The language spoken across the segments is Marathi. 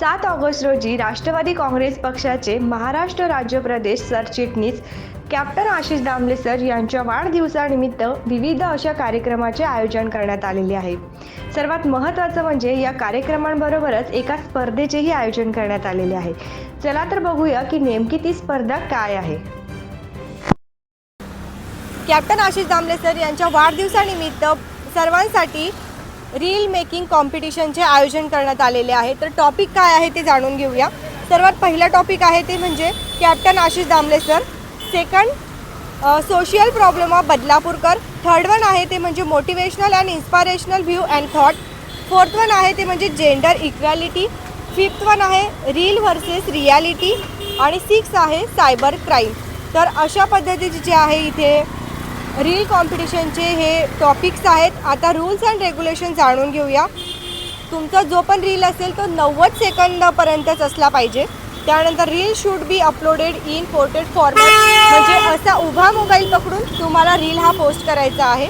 सात ऑगस्ट रोजी राष्ट्रवादी काँग्रेस पक्षाचे महाराष्ट्र राज्य प्रदेश सरचिटणीस कॅप्टन आशिष दामले सर यांच्या वाढदिवसानिमित्त विविध अशा कार्यक्रमाचे आयोजन करण्यात आलेले आहे. सर्वात महत्त्वाचं म्हणजे या कार्यक्रमांबरोबरच एका स्पर्धेचेही आयोजन करण्यात आलेले आहे. चला तर बघूया की नेमकी ती स्पर्धा काय आहे. कॅप्टन आशिष दामले सर यांच्या वाढदिवसानिमित्त सर्वांसाठी रील मेकिंग कॉम्पिटिशनचे आयोजन करण्यात आलेले आहे. तर टॉपिक काय आहे ते जाणून घेऊया. सर्वात पहिला टॉपिक आहे ते म्हणजे captain Ashish Damle sir second social problem of बदलापूरकर. Third one आहे ते म्हणजे motivational and inspirational view and thought fourth one आहे ते म्हणजे जेंडर इक्वॅलिटी फिफ्थ वन आहे रील व्हर्सेस रियालिटी आणि सिक्स आहे सायबर क्राईम तर अशा पद्धतीचे जे आहे इथे रील कॉम्पिटिशनचे हे टॉपिक्स आहेत. आता रूल्स अँड रेग्युलेशन जाणून घेऊया. तुमचा जो पण रील असेल तो नव्वद सेकंदापर्यंतच असला पाहिजे. त्यानंतर reel should be uploaded in portrait format म्हणजे असा उभा मोबाईल पकडून तुम्हाला रील हा पोस्ट करायचा आहे.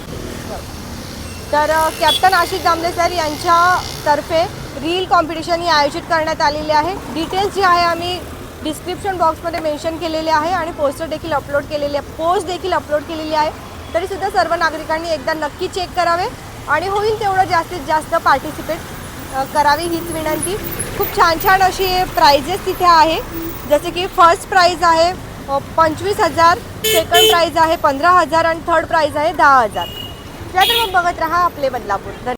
तर कॅप्टन आशिष दामले सर यांच्यातर्फे रील कॉम्पिटिशन ही आयोजित करण्यात आलेली आहे. डिटेल्स जे आहे आम्ही डिस्क्रिप्शन बॉक्समध्ये मेन्शन केलेले आहे आणि पोस्टर देखील अपलोड केलेले पोस्ट देखील अपलोड केलेली आहे. तरीसुद्धा सर्व नागरिकांनी एकदा नक्की चेक करावे आणि होईल तेवढं जास्तीत जास्त पार्टिसिपेट करावी हीच विनंती. खूप छान छान अशी प्राइजेस तिथे आहे. जसे की फर्स्ट प्राईज आहे पंचवीस हजार सेकंड प्राईज आहे पंधरा हजार आणि थर्ड प्राईज आहे दहा हजार. या तर मग बघत राहा आपले बदलापूर.